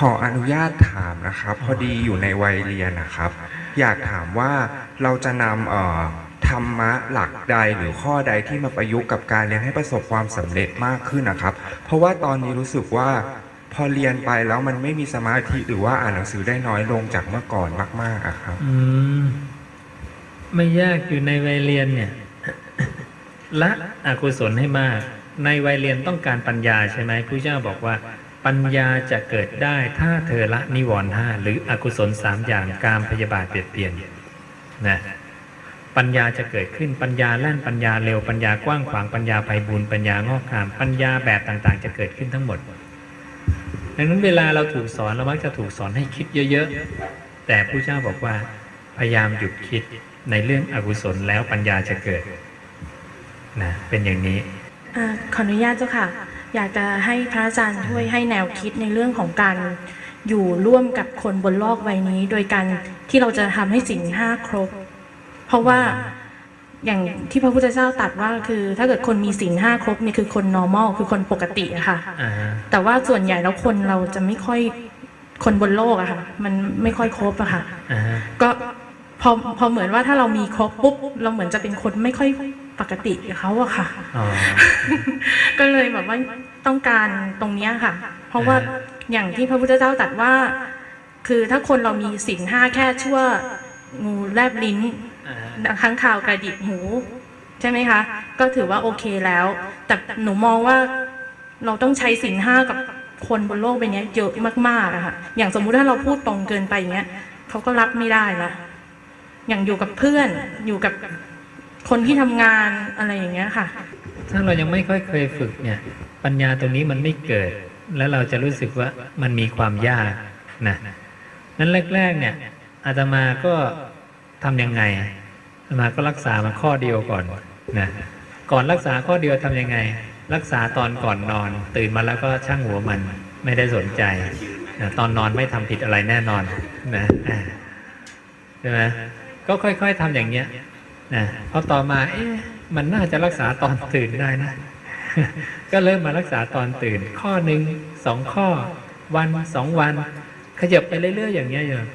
ขออนุญาตถามนะครับ พอดีอยู่ในวัยเรียนนะครับ อยากถามว่าเราจะนำเอ่อธรรมะหลักใดหรือข้อใดที่มาประยุกต์กับการเรียนให้ประสบความสำเร็จมากขึ้นนะครับ เพราะว่าตอนนี้รู้สึกว่า พอเรียนไปแล้วมันไม่มีสมาธิหรือว่าอ่านหนังสือได้น้อยลงจากเมื่อก่อนมากๆอะครับ อืม ไม่ยากอยู่ในวัยเรียนเนี่ย ละอกุศลให้มาก ในวัยเรียนต้องการปัญญาใช่ไหมพระเจ้าบอกว่า ปัญญาจะเกิดได้ถ้าเธอละนิวรณ์ห้าหรืออกุศลสามอย่างการพยาบาทเปลี่ยนเปลี่ยนนะปัญญาจะเกิดขึ้นปัญญาแล่นปัญญาเร็วปัญญากว้างขวางปัญญาไพบูลย์ปัญญางอกงามปัญญาแบบต่างๆ จะเกิดขึ้นทั้งหมด ดังนั้นเวลาเราถูกสอนเรามักจะถูกสอนให้คิดเยอะๆ แต่พระเจ้าบอกว่า พยายามหยุดคิดในเรื่องอกุศลแล้วปัญญาจะเกิดนะเป็นอย่างนี้อขออนุญาตเจ้าค่ะ อยากจะให้พระอาจารย์ช่วยให้แนวคิดในเรื่องของการอยู่ร่วมกับคนบนโลกใบนี้ โดยการที่เราจะทำให้สิ่งห้าครบ เพราะว่าอย่างที่พระพุทธเจ้าตรัสว่าคือ ถ้าเกิดคนมีสิ่งห้าครบนี่คือคน normal คือคนปกติอะค่ะอ่าฮะแต่ว่าส่วนใหญ่แล้วคนเราจะไม่ค่อยคนบนโลกอะค่ะ มันไม่ค่อยครบอะค่ะอ่าฮะก็พอพอเหมือนว่าถ้าเรามีครบปุ๊บเราเหมือนจะเป็นคนไม่ค่อย ปกติกับเขาอะค่ะอ๋อก็เลยแบบว่าต้องการตรงเนี้ยค่ะ เพราะว่าอ่าอย่างที่พระพุทธเจ้าตรัสว่า คือถ้าคนเรามีศีลห้าแค่ชั่วงูแลบลิ้นอ่าฮะค้างข่าวกระดิกหู ใช่ไหมคะ ก็ถือว่าโอเคแล้ว แต่หนูมองว่าเราต้องใช้ศีลห้ากับคนบนโลกใบเนี้ยเยอะมากๆอะค่ะ อย่างสมมุติถ้าเราพูดตรงเกินไปอย่างเงี้ยเขาก็รับไม่ได้ละอย่างอยู่กับเพื่อนอยู่กับ คนที่ทำงานอะไรอย่างเงี้ยค่ะ ถ้าเรายังไม่ค่อยเคยฝึกเนี่ย ปัญญาตรงนี้มันไม่เกิด แล้วเราจะรู้สึกว่ามันมีความยากนะนั้นแรก ๆ เนี่ยอาตมาก็ทำยังไงอาตมาก็รักษามาข้อเดียวก่อนนะก่อนรักษาข้อเดียวทำยังไง รักษาตอนก่อนนอน ตื่นมาแล้วก็ช่างหัวมันไม่ได้สนใจนะตอนนอนไม่ทำผิดอะไรแน่นอนนะใช่ไหมก็ค่อย ๆทำอย่างเงี้ย นะพอต่อมาเอ๊ะมันน่าจะรักษาตอนตื่นได้นะ ก็เริ่มมารักษาตอนตื่น ข้อหนึ่งสองข้อ วันสองวัน ขยับไปเรื่อยๆอย่างเงี้ยโยม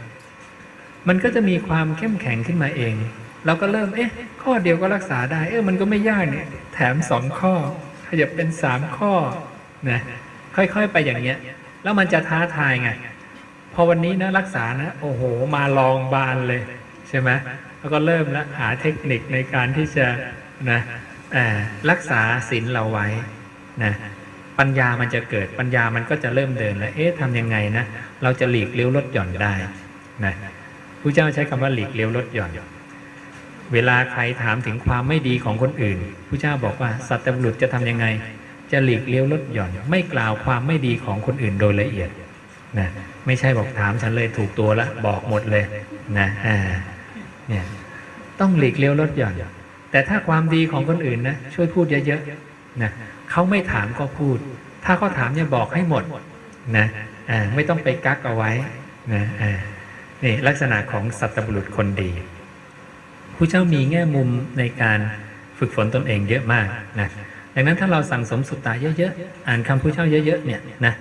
มันก็จะมีความเข้มแข็งขึ้นมาเอง เราก็เริ่มเอ๊ะ ข้อเดียวก็รักษาได้ เออมันก็ไม่ยากเนี่ยแถมสองข้อ ขยับเป็นสามข้อนะค่อยๆไปอย่างเงี้ย แล้วมันจะท้าทายไง พอวันนี้นะรักษานะ โอ้โห มาลองบานเลย ช่ไหมแล้วก็เริ่มล้วหาเทคนิคในการที่จะนะเอ่อรักษาศีลเราไว้นะปัญญามันจะเกิดปัญญามันก็จะเริ่มเดินแล้วเอ๊ะทำยังไงนะเราจะหลีกเลี้ยวลดหย่อนได้นะพระเจ้าใช้คำว่าหลีกเลี้ยวลดหย่อน เวลาใครถามถึงความไม่ดีของคนอื่นพระเจ้าบอกว่าสัตว์บุรุษจะทำยังไง จะหลีกเลี้ยวลดหย่อน ไม่กล่าวความไม่ดีของคนอื่นโดยละเอียดนะไม่ใช่บอกถามฉันเลยถูกตัวละบอกหมดเลยนะอ่า เนี่ยต้องหลีกเลี้ยวลดหย่อน แต่ถ้าความดีของคนอื่นนะช่วยพูดเยอะๆนะเขาไม่ถามก็พูด ถ้าเขาถามเนี่ยบอกให้หมดนะไม่ต้องไปกักเอาไว้นะนี่ลักษณะของสัตบุรุษคนดีผู้เจ้ามีแง่มุมในการฝึกฝนตนเองเยอะมากนะดังนั้นถ้าเราสั่งสมสุตตาเยอะๆ อ่านคำผู้เจ้าเยอะๆเนี่ยนะ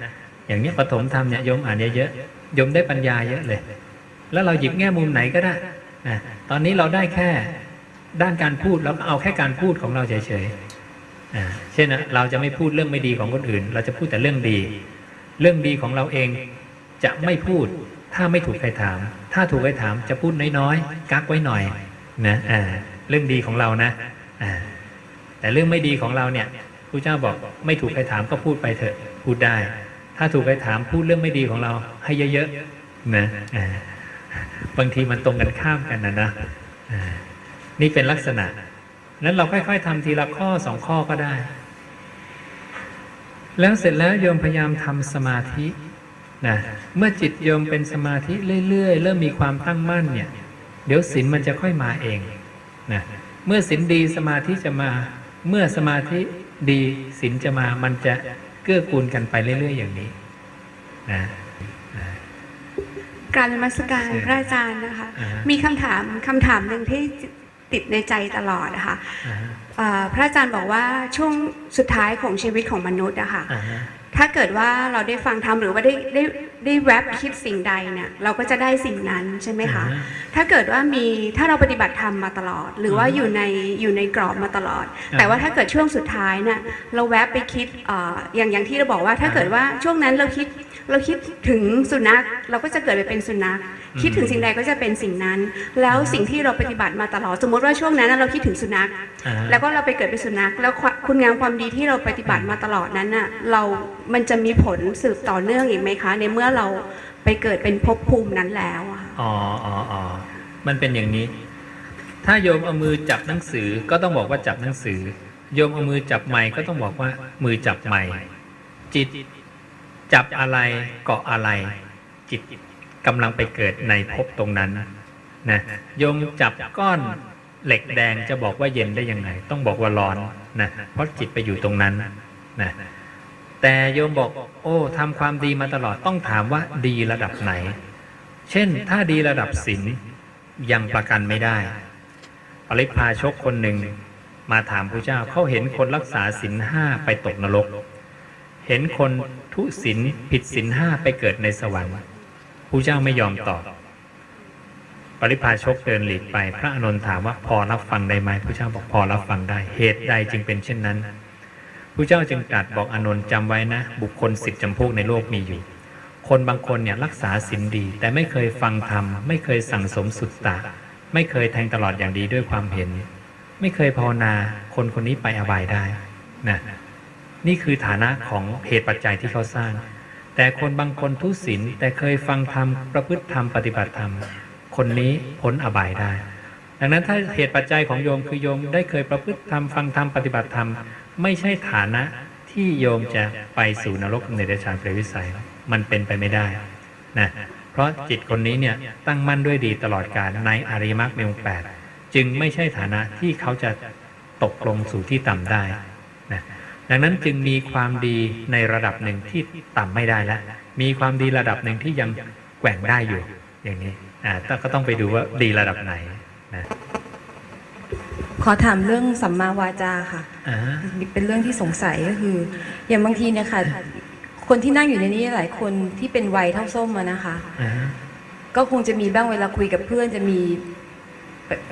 อย่างนี้ปฐมธรรมเนี่ยโยมอ่านเยอะๆโยมได้ปัญญาเยอะเลย แล้วเราหยิบแง่มุมไหนก็ได้ ตอนนี้เราได้แค่ด้านการพูดเราก็เอาแค่การพูดของเราเฉยๆเช่นเราจะไม่พูดเรื่องไม่ดีของคนอื่น เราจะพูดแต่เรื่องดี เรื่องดีของเราเองจะไม่พูดถ้าไม่ถูกใครถาม ถ้าถูกใครถามจะพูดน้อยๆ กักไว้หน่อยนะเรื่องดีของเรานะแต่เรื่องไม่ดีของเราเนี่ยครูเจ้าบอกไม่ถูกใครถามก็พูดไปเถอะพูดได้ ถ้าถูกใครถามพูดเรื่องไม่ดีของเราให้เยอะๆนะ บางทีมันตรงกันข้ามกันนะนะนี่เป็นลักษณะ นั้นเราค่อย ๆทำทีละข้อสองข้อก็ได้ แล้วเสร็จแล้วโยมพยายามทำสมาธินะเมื่อจิตโยมเป็นสมาธิเรื่อยๆ เริ่มมีความตั้งมั่นเนี่ย เดี๋ยวศีลมันจะค่อยมาเองนะเมื่อศีลดีสมาธิจะมา เมื่อสมาธิดีศีลจะมามันจะเกื้อกูลกันไปเรื่อย ๆ อย่างนี้นะ กรารนมัสการเชิญพระอาจารย์นะคะ อ่าฮะ มีคำถามคำถามหนึ่งที่ติดในใจตลอดนะคะอ่าฮะเอ่อพระอาจารย์บอกว่าช่วงสุดท้ายของชีวิตของมนุษย์อะค่ะ อ่าฮะ ถ้าเกิดว่าเราได้ฟังธรรมหรือว่าได้ได้ได้แวบคิดสิ่งใดเนี่ยเราก็จะได้สิ่งนั้นใช่ไหมคะอ่าฮะถ้าเกิดว่ามีถ้าเราปฏิบัติธรรมมาตลอด หรือว่าอืมอยู่ในอยู่ในกรอบมาตลอดอ่าแต่ว่าถ้าเกิดช่วงสุดท้ายเนี่ยเราแวบไปคิดเอ่ออย่างอย่างที่เราบอกว่าถ้าเกิดว่าช่วงนั้นเราคิดเราคิดถึงสุนัขเราก็จะเกิดไปเป็นสุนัข คิดถึงสิ่งใดก็จะเป็นสิ่งนั้น แล้วสิ่งที่เราปฏิบัติมาตลอดสมมติว่าช่วงนั้นเราคิดถึงสุนัขอ่าฮะแล้วก็เราไปเกิดเป็นสุนัข แล้วความคุณงามความดีที่เราปฏิบัติมาตลอดนั้นน่ะเรา มันจะมีผลสืบต่อเนื่องอีกไหมคะ ในเมื่อเราไปเกิดเป็นภพภูมินั้นแล้วอะค่ะอ๋ออ๋ออ๋อมันเป็นอย่างนี้ ถ้าโยมเอามือจับหนังสือก็ต้องบอกว่าจับหนังสือ โยมเอามือจับไม้ก็ต้องบอกว่ามือจับไม้จิตจับอะไรเกาะอะไรจิต กำลังไปเกิดในภพตรงนั้นนะโยมจับก้อนเหล็กแดงจะบอกว่าเย็นได้ยังไง ต้องบอกว่าร้อนนะเพราะจิตไปอยู่ตรงนั้นนะแต่โยมบอก โอ้ทำความดีมาตลอดต้องถามว่าดีระดับไหน เช่น ถ้าดีระดับศีลยังประกันไม่ได้ปริพาชกคนหนึ่งมาถามพระเจ้าเขาเห็นคนรักษาศีลห้าไปตกนรก เห็นคนทุศีลผิดศีลห้าไปเกิดในสวรรค์ พระเจ้าไม่ยอมตอบ ปริพาชกเดินหลีกไป พระอานนถามว่าพอรับฟังได้ไหมพระเจ้าบอกพอรับฟังได้ เหตุใดจึงเป็นเช่นนั้นพระเจ้าจึงตรัสบอกอานนจำไว้นะ บุคคลสิบจำพวกในโลกมีอยู่ คนบางคนเนี่ยรักษาศีลดี แต่ไม่เคยฟังธรรม ไม่เคยสั่งสมสุตตะ ไม่เคยแทงตลอดอย่างดีด้วยความเห็น ไม่เคยภาวนา คนคนนี้ไปอบายได้นะนี่คือฐานะของเหตุปัจจัยที่เขาสร้าง แต่คนบางคนทุศีลแต่เคยฟังธรรมประพฤติธรรมปฏิบัติธรรม คนนี้พ้นอบายได้ ดังนั้นถ้าเหตุปัจจัยของโยมคือโยมได้เคยประพฤติธรรมฟังธรรมปฏิบัติธรรม ไม่ใช่ฐานะที่โยมจะไปสู่นรกในเดชานเปรวิสัยมันเป็นไปไม่ได้นะเพราะจิตคนนี้เนี่ยตั้งมั่นด้วยดีตลอดกาลในอริมรรคมีองค์แปดจึงไม่ใช่ฐานะที่เขาจะตกลงสู่ที่ต่ำได้ ดังนั้นจึงมีความดีในระดับหนึ่งที่ต่ำไม่ได้แล้วมีความดีระดับหนึ่งที่ยังแกว่งได้อยู่ อย่างนี้อ่าแต่ก็ต้องไปดูว่าดีระดับไหนนะขอถามเรื่องสัมมาวาจาค่ะอ่าเป็นเรื่องที่สงสัยก็คือ อย่างบางทีเนี่ยค่ะ คนที่นั่งอยู่ในนี้หลายคนที่เป็นวัยเท่าส้มอะนะคะอ่าก็คงจะมีบ้างเวลาคุยกับเพื่อนจะมี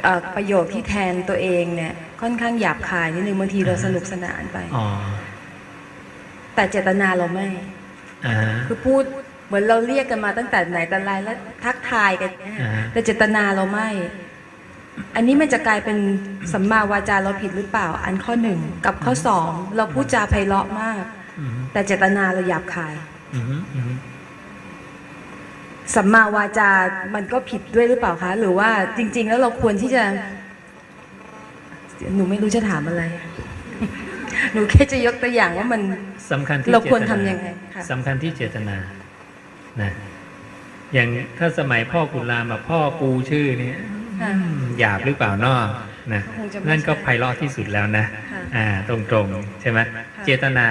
เอ่อประโยคที่แทนตัวเองเนี่ย ค่อนข้างหยาบคายนิดนึงบางทีเราสนุกสนานไปอ๋อแต่เจตนาเราไม่อ่าคือพูดเหมือนเราเรียกกันมาตั้งแต่ไหนแต่ไรแล้วทักทายกันเนี่ยอ่าแต่เจตนาเราไม่ อันนี้มันจะกลายเป็นสัมมาวาจาเราผิดหรือเปล่า อันข้อหนึ่งกับข้อสองเราพูดจาไพเราะมากอืมแต่เจตนาเราหยาบคายอืมอืมสัมมาวาจา มันก็ผิดด้วยหรือเปล่าคะ หรือว่าจริง ๆ แล้วเราควรที่จะ หนูไม่รู้จะถามอะไร หนูแค่จะยกตัวอย่างว่ามันสำคัญที่เราควรจตนทำยังไงค่ะสำคัญที่เจตนานะอย่างถ้าสมัยพ่อคุณรามแบบพ่อกูชื่อเนี่ยค่ะอืมหยาบหรือเปล่านอนะคงจะไม่นั่นก็ใช่ไพเราะที่สุดแล้วนะค่ะอ่า ตรงๆ ใช่ไหมค่ะเจตนา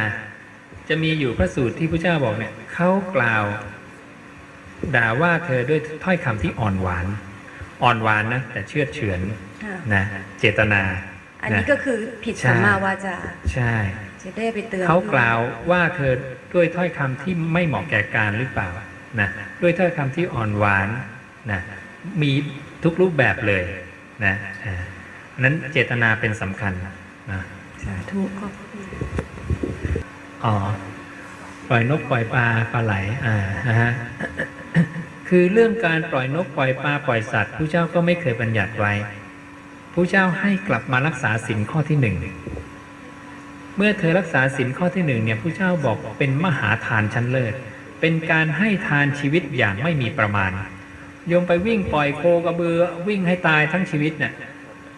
จะมีอยู่พระสูตรที่พระเจ้าบอกเนี่ยเขากล่าว ด่าว่าเธอด้วยถ้อยคำที่อ่อนหวาน อ่อนหวานนะแต่เชื่อดเฉือนค่ะนะเจตนา อันนี้ะก็คือผิดใช่สัมมาวาจาใช่จะได้ไปเตือนเขากล่าวว่าเธอด้วยถ้อยคำที่ไม่เหมาะแก่การหรือเปล่านะด้วยถ้อยคำที่อ่อนหวานนะมีทุกรูปแบบเลยนะอ่านั้นเจตนาเป็นสำคัญนะสาธุขอบอ๋อปล่อยนกปล่อยปลาปลาไหลอ่านะฮะคือเรื่องการปล่อยนกปล่อยปลาปล่อยสัตว์ผู้เจ้าก็ไม่เคยบัญญัติไว้ ผู้เจ้าให้กลับมารักษาศีลข้อที่หนึ่งเมื่อเธอรักษาศีลข้อที่หนึ่งเนี่ยผู้เจ้าบอกเป็นมหาทานชั้นเลิศ เป็นการให้ทานชีวิตอย่างไม่มีประมาณโยมไปวิ่งปล่อยโคกระเบือวิ่งให้ตายทั้งชีวิตเนี่ย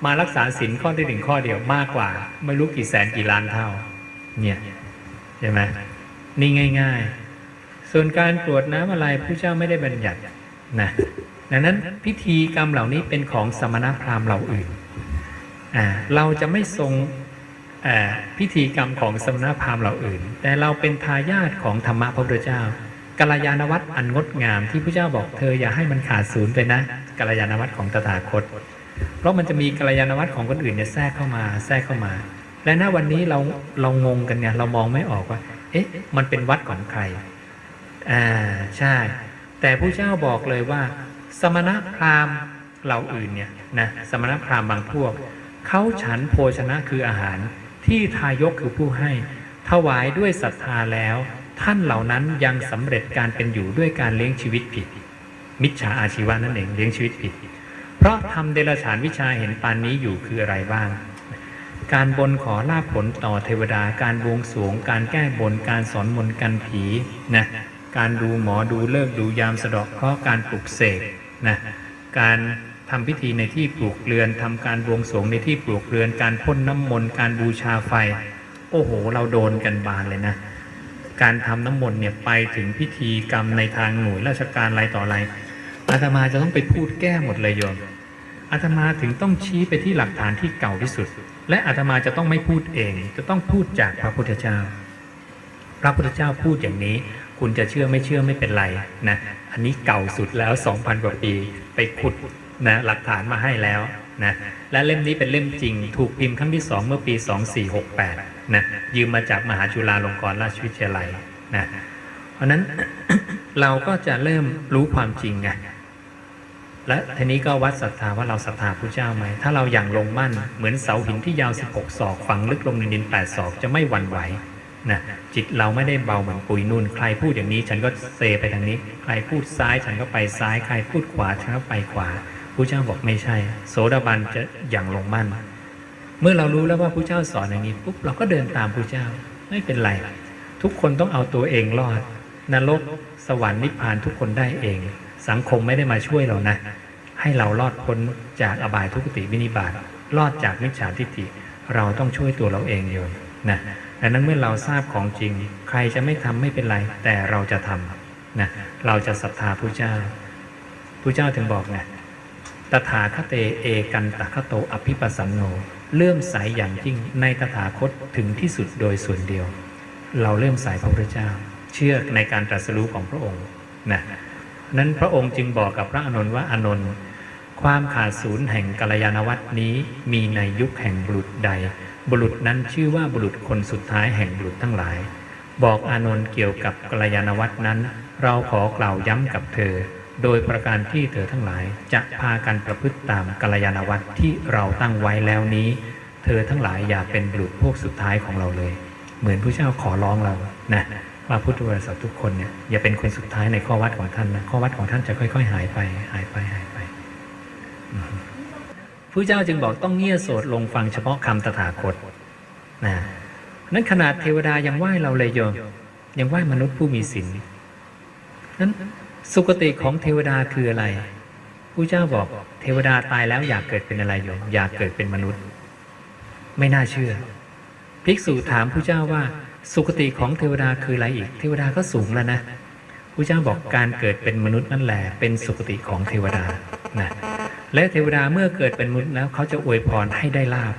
มารักษาศีลข้อที่หนึ่งข้อเดียวมากกว่า ไม่รู้กี่แสนกี่ล้านเท่า เนี่ยใช่ไหมนี่ง่าย ๆ ส่วนการกรวดน้ำอะไรผู้เจ้าไม่ได้บัญญัตินะดังนั้นพิธีกรรมเหล่านี้เป็นของสมณพราหมณ์เหล่าอื่น เราจะไม่ทรงพิธีกรรมของสมณพราหมณ์เหล่าอื่น แต่เราเป็นทายาทของธรรมะพระพุทธเจ้ากัลยาณวัตรอันงดงามที่พระเจ้าบอกเธออย่าให้มันขาดศูนย์ไปนะกัลยาณวัตรของตถาคต เพราะมันจะมีกัลยาณวัตรของคนอื่นเนี่ยแทรกเข้ามาแทรกเข้ามา และณวันนี้เราเรางงกันเนี่ยเรามองไม่ออกว่า เอ๊ะ มันเป็นวัดของใครอ่าใช่ แต่ผู้เจ้าบอกเลยว่า สมณพราหมณ์เหล่าอื่นเนี่ยนะสมณพราหมณ์บางพวก เขาฉันโภชนะคืออาหารที่ทายกคือผู้ให้ ถวายด้วยศรัทธาแล้ว ท่านเหล่านั้นยังสำเร็จการเป็นอยู่ด้วยการเลี้ยงชีวิตผิด มิจฉาอาชีวะนั่นเองเลี้ยงชีวิตผิด เพราะทำเดรัจฉานวิชาเห็นปานนี้อยู่คืออะไรบ้าง การบนขอลาภผลต่อเทวดาการบวงสรวง การแก้บนการสอนมนต์กันผีนะการดูหมอดูเลิกดูยามสะดาะเคราะห์การปลุกเสกนะการ ทำพิธีในที่ปลูกเรือนทำการบวงสรวงในที่ปลูกเรือน การพ่นน้ำมนต์การบูชาไฟ โอ้โห เราโดนกันบานเลยนะ การทำน้ำมนต์เนี่ยไปถึงพิธีกรรมในทางหน่วยราชการอะไรต่ออะไรอาตมาจะต้องไปพูดแก้หมดเลยโยมอาตมาถึงต้องชี้ไปที่หลักฐานที่เก่าที่สุด และอาตมาจะต้องไม่พูดเอง จะต้องพูดจากพระพุทธเจ้า พระพุทธเจ้าพูดอย่างนี้ คุณจะเชื่อไม่เชื่อไม่เป็นไรนะ อันนี้เก่าสุดแล้ว 2,000 กว่าปี ไปขุด นะหลักฐานมาให้แล้วนะและเล่มนี้เป็นเล่มจริง ถูกพิมพ์ครั้งที่ 2 เมื่อปี 2468นะยืมมาจากมหาจุฬาลงกรณราชวิทยาลัยนะเพราะฉะนั้นเราก็จะเริ่มรู้ความจริงไงและทีนี้ก็วัดศรัทธาว่าเราศรัทธาพระเจ้าไหม ถ้าเราอย่างลงมั่น เหมือนเสาหินที่ยาว 16 ศอกฝังลึกลงในดิน 8 ศอกจะไม่หวั่นไหวนะจิตเราไม่ได้เบาเหมือนปุยนุ่น ใครพูดอย่างนี้ฉันก็เซไปทางนี้ ใครพูดซ้ายฉันก็ไปซ้าย ใครพูดขวาฉันก็ไปขวา พระเจ้าบอกไม่ใช่ โสดาบันจะอย่างลงมั่น เมื่อเรารู้แล้วว่าพระเจ้าสอนอย่างนี้ปุ๊บเราก็เดินตามพระเจ้าไม่เป็นไร ทุกคนต้องเอาตัวเองรอด นรกสวรรค์นิพพานทุกคนได้เอง สังคมไม่ได้มาช่วยเรานะ ให้เรารอดพ้นจากอบายทุกติวินิบาตรอดจากมิจฉาทิฏฐิเราต้องช่วยตัวเราเองโยมนะดังนั้นเมื่อเราทราบของจริง ใครจะไม่ทำไม่เป็นไร แต่เราจะทำนะเราจะศรัทธาพระเจ้าพระเจ้าถึงบอกไง ตถาคเตเอกันตคโตอภิปัสันโนเลื่อมใสอย่างยิ่งในตถาคตถึงที่สุดโดยส่วนเดียว เราเลื่อมใสพระพุทธเจ้า เชื่อในการตรัสรู้ของพระองค์นะนั้นพระองค์จึงบอกกับพระอานนท์ว่าอานนท์ความขาดศูนย์แห่งกัลยาณวัตนี้มีในยุคแห่งบุรุษใด บุรุษนั้นชื่อว่าบุรุษคนสุดท้ายแห่งบุรุษทั้งหลาย บอกอานนท์เกี่ยวกับกัลยาณวัตนั้น เราขอกล่าวย้ำกับเธอ โดยประการที่เธอทั้งหลายจะพากันประพฤติตามกัลยาณวัตรที่เราตั้งไว้แล้วนี้ เธอทั้งหลายอย่าเป็นบุรุษพวกสุดท้ายของเราเลย เหมือนพระเจ้าขอร้องเรานะว่าพุทธบริษัททุกคนเนี่ยอย่าเป็นคนสุดท้ายในข้อวัดของท่านนะข้อวัดของท่านจะค่อย ๆ หายไปหายไปหายไปพระเจ้าจึงบอกต้องเงี่ยโสดลงฟังเฉพาะคำตถาคตนะนั้นขนาดเทวดายังไหว้เราเลยโยมยังไหว้มนุษย์ผู้มีศีลนั้น สุคติของเทวดาคืออะไรพระเจ้าบอกเทวดาตายแล้วอยากเกิดเป็นอะไรโยมอยากเกิดเป็นมนุษย์ ไม่น่าเชื่อ ภิกษุถามผู้เจ้าว่า สุคติของเทวดาคืออะไรอีก เทวดาก็สูงแล้วนะผู้เจ้าบอกการเกิดเป็นมนุษย์นั่นแหละเป็นสุคติของเทวดานะและเทวดาเมื่อเกิดเป็นมนุษย์แล้วเขาจะอวยพรให้ได้ลาบ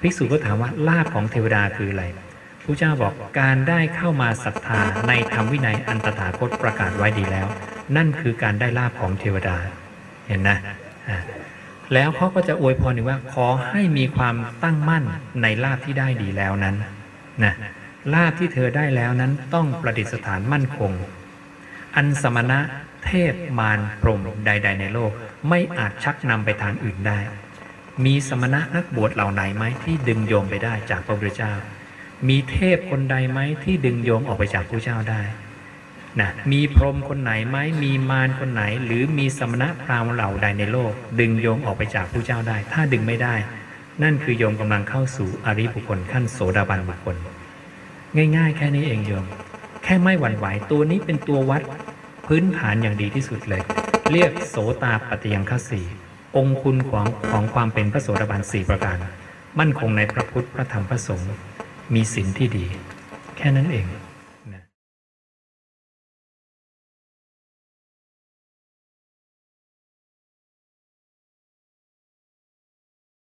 ภิกษุก็ถามว่าลาบของเทวดาคืออะไรผู้เจ้าบอกการได้เข้ามาศรัทธาในธรรมวินัยอันตถาคตประกาศไว้ดีแล้ว นั่นคือการได้ลาบของเทวดา เห็นนะแล้วเขาก็จะอวยพรอีกว่า ขอให้มีความตั้งมั่นในลาบที่ได้ดีแล้วนั้นนะลาบที่เธอได้แล้วนั้นต้องประดิษฐานมั่นคง อันสมณะเทพมารพรหมใด ๆ ในโลก ไม่อาจชักนำไปทางอื่นได้ มีสมณะนักบวชเหล่าไหนไหมที่ดึงโยมไปได้จากพระพุทธเจ้า มีเทพคนใดไหมที่ดึงโยมออกไปจากพระเจ้าได้ นะมีพรหมคนไหนไหมมีมารคนไหน หรือมีสมณะพราหมณ์เหล่าใดในโลก ดึงโยมออกไปจากผู้เจ้าได้ ถ้าดึงไม่ได้ นั่นคือโยมกำลังเข้าสู่อริบุคคลขั้นโสดาบันบุคคล ง่ายๆ แค่นี้เองโยม แค่ไม่หวั่นไหวตัวนี้เป็นตัววัดพื้นฐานอย่างดีที่สุดเลย เรียกโสตาปฏิยังคสีองค์คุณของของความเป็นพระโสดาบันสี่ประการ มั่นคงในพระพุทธพระธรรมพระสงฆ์มีศีลที่ดี แค่นั้นเอง